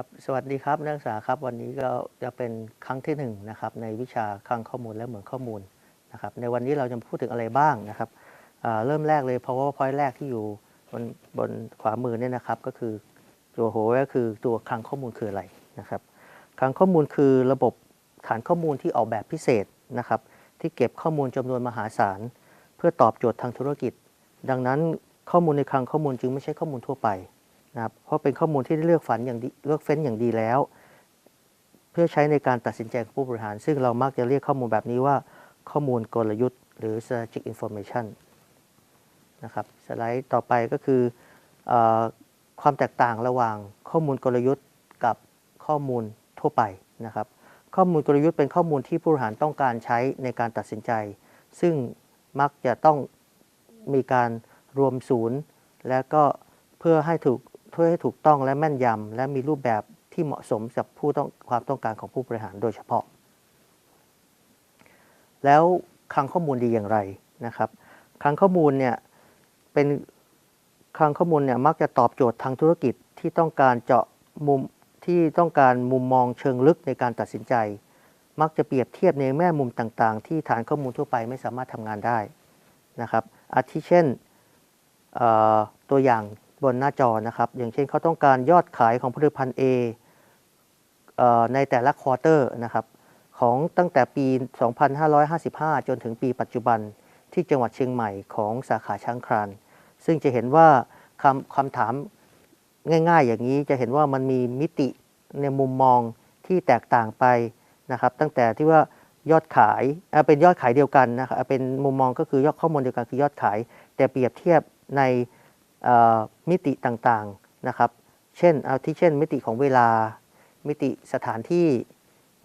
ครับสวัสดีครับนักศึกษาครับวันนี้ก็จะเป็นครั้งที่หนึ่งนะครับในวิชาคลังข้อมูลและเหมือนข้อมูลนะครับในวันนี้เราจะพูดถึงอะไรบ้างนะครับเริ่มแรกเลย powerpoint แรกที่อยู่บนบนขวามือเนี่ยนะครับก็คือตัวหัวก็คือตัวคลังข้อมูลคืออะไรนะครับคลังข้อมูลคือระบบฐานข้อมูลที่ออกแบบพิเศษนะครับที่เก็บข้อมูลจำนวนมหาศาล เพื่อตอบโจทย์ทางธุรกิจ ดังนั้นข้อมูลในคลังข้อมูลจึงไม่ใช่ข้อมูลทั่วไป นะครับเพราะเป็นข้อมูลที่ได้เลือกฝันอย่างดีเลือกเฟ้นอย่างดีแล้ว เพื่อใช้ในการตัดสินใจของผู้บริหาร ซึ่งเรามักจะเรียกข้อมูลแบบนี้ว่าข้อมูลกลยุทธ์ หรือ strategic information นะครับสไลด์ต่อไปก็คืออความแตกต่างระหว่างข้อมูลกลยุทธ์กับข้อมูลทั่วไปนะครับ ข้อมูลกลยุทธ์เป็นข้อมูลที่ผู้บริหารต้องการใช้ในการตัดสินใจ ซึ่งมักจะต้องมีการรวมศูนย์ และก็เพื่อให้ถูก พื่อให้ถูกต้องและแม่นยำและมีรูปแบบที่เหมาะสมกับผู้ต้องความต้องการของผู้บริหารโดยเฉพาะ แล้วคลังข้อมูลดีอย่างไรนะครับคลังข้อมูลเนี่ยเป็นคลังข้อมูลเนี่ยมักจะตอบโจทย์ทางธุรกิจที่ต้องการเจาะมุมที่ต้องการมุมมองเชิงลึกในการตัดสินใจ มักจะเปรียบเทียบในแง่มุมต่างๆ ที่ฐานข้อมูลทั่วไปไม่สามารถทำงานได้นะครับอาทิเช่นตัวอย่าง บนหน้าจอนะครับ อย่างเช่นเขาต้องการยอดขายของผลิตภัณฑ์ A ในแต่ละควอเตอร์นะครับของตั้งแต่ปี 2555 จนถึงปีปัจจุบันที่จังหวัดเชียงใหม่ของสาขาช้างคราน ซึ่งจะเห็นว่าคำคำถามง่าย ๆ อย่างนี้จะเห็นว่ามันมีมิติในมุมมองที่แตกต่างไปนะครับ ตั้งแต่ที่ว่ายอดขายเอ่อเป็นยอดขายเดียวกันนะครับเอ่อเป็นมุมมองก็คือยอดข้อมูลเดียวกันคือยอดขาย แต่เปรียบเทียบใน มิติต่างๆนะครับ เช่นเอาที่เช่น มิติของเวลา มิติสถานที่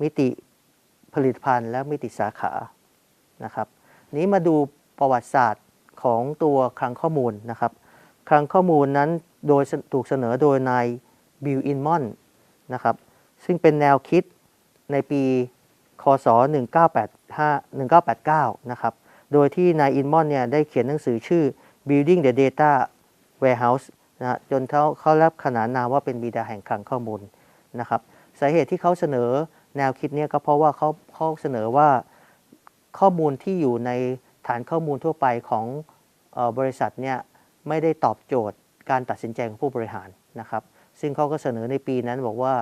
มิติผลิตภัณฑ์ และมิติสาขานะครับ นี้มาดูประวัติศาสตร์ของตัวคลังข้อมูลนะครับ คลังข้อมูลนั้นโดยถูกเสนอโดยนายบิลอินมอนนะครับซึ่งเป็นแนวคิดในปีคศ 1985 1989 นะครับ โดยที่นายอินมอนเนี่ยได้เขียนหนังสือชื่อ Building the Data Warehouse นะฮะจนเขาเขารับขนานนามว่าเป็นบิดาแห่งคลังข้อมูลนะครับสาเหตุที่เขาเสนอแนวคิดเนี่ยก็เพราะว่าเขาเขาเสนอว่าข้อมูลที่อยู่ในฐานข้อมูลทั่วไปของออบริษัทเนี่ยไม่ได้ตอบโจทย์การตัดสินใจของผู้บริหารนะครับซึ่งเขาก็เสนอในปีนั้นบอกว่า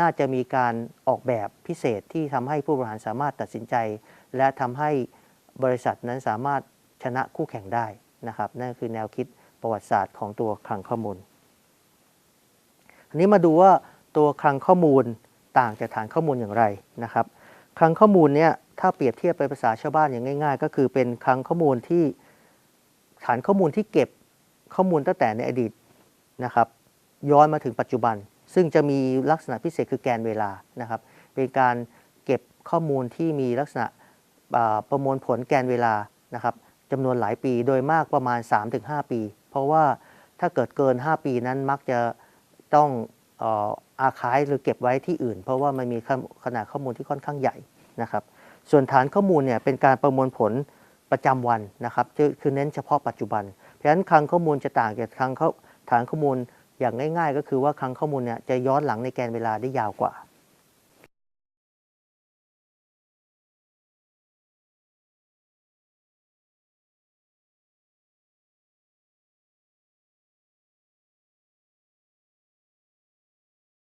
น่าจะมีการออกแบบพิเศษที่ทำให้ผู้บริหารสามารถตัดสินใจ และทำให้บริษัทนั้นสามารถชนะคู่แข่งได้นะครับนั่นคือแนวคิด ประวัติศาสตร์ของตัวคลังข้อมูล อันนี้มาดูว่าตัวคลังข้อมูลต่างจากฐานข้อมูลอย่างไรนะครับ คลังข้อมูลเนี่ยถ้าเปรียบเทียบเป็นภาษาชาวบ้านอย่างง่าย ๆ ก็คือเป็นคลังข้อมูลที่ฐานข้อมูลที่เก็บข้อมูลตั้งแต่ในอดีตนะครับ ย้อนมาถึงปัจจุบัน ซึ่งจะมีลักษณะพิเศษคือแกนเวลานะครับ เป็นการเก็บข้อมูลที่มีลักษณะประมวลผลแกนเวลานะครับจำนวนหลายปีโดยมากประมาณ 3-5 ปี เพราะว่าถ้าเกิดเกิน 5 ปีนั้นมักจะต้องออาคายหรือเก็บไว้ที่อื่น เพราะว่ามันมีขนาดข้อมูลที่ค่อนข้างใหญ่นะครับ ส่วนฐานข้อมูลเนี่ยเป็นการประมวลผลประจำวันนะครับคือเน้นเฉพาะปัจจุบัน เพราะฉะนั้นคลังข้อมูลจะต่างจากคลังเขาฐานข้อมูลอย่างง่าย ๆ ก็คือว่าคลังข้อมูลเนี่ยจะย้อนหลังในแกนเวลาได้ยาวกว่า